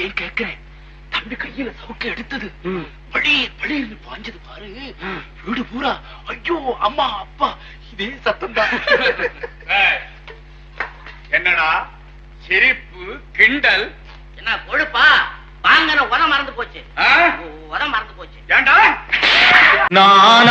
ஏன் கேட்கிறேன்? தம்பி கையில சவுக்கு எடுத்தது. வழி வழின்னு பாஞ்சது பாரு. வீடு பூரா ஐயோ அம்மா அப்பா இதே சத்தம் தான் என்னடா? சிரிப்பு கிண்டல். என்ன கொழுப்பா? வாங்கின உரம் மறந்து போச்சு? உரம் மறந்து போச்சு. ஏண்டா? நான்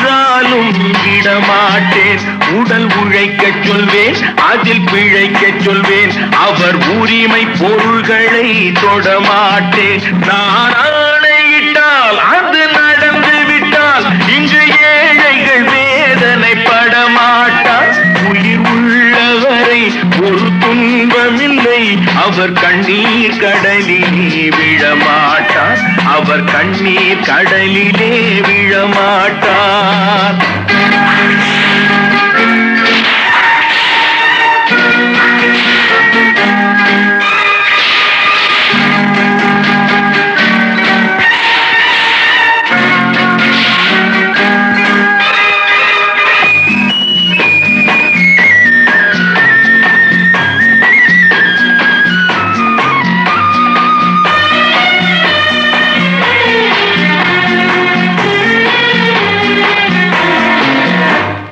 விடமாட்டேன். உடல் உழைக்க சொல்வேன் அதில் பிழைக்க சொல்வேன். அவர் உரிமை பொருள்களை தொடமாட்டேன். நான் ஆணையிட்டால் அது நடந்து விட்டால் இங்கு ஏழைகள் வேதனை படமாட்டார் உயிர் உள்ளவரை ஒரு துன்பமில்லை அவர் கண்ணீர் கடலிலே விழமாட்டார். அவர் கண்ணீர் கடலிலே விழமாட்டார்.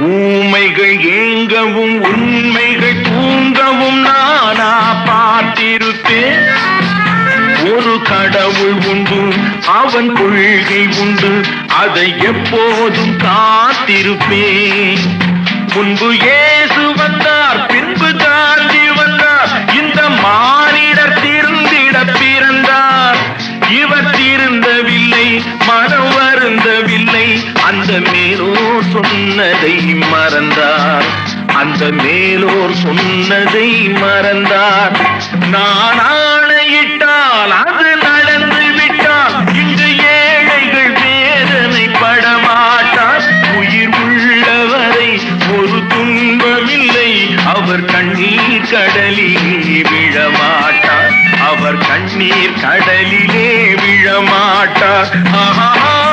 ஊமைகள் ஏங்கவும் உண்மைகள் தூங்கவும் நானா பார்த்திருப்பேன் ஒரு கடவுள் உண்டு அவன் கொள்கை உண்டு அதை எப்போதும் காத்திருப்பேன். முன்பு ஏசு வந்தார் பின்பு காந்தி வந்தார். மறந்தார். அந்த மேலோர் சொன்னதை மறந்தார். நான் ஆணையிட்டால் அது நடந்து விட்டால் இன்று ஏழைகள் வேதனை படமாட்டார் உயிர் உள்ளவரை ஒரு துன்பமில்லை. அவர் கண்ணீர் கடலிலே விழமாட்டார். அவர் கண்ணீர் கடலிலே விழமாட்டார். ஆஹா.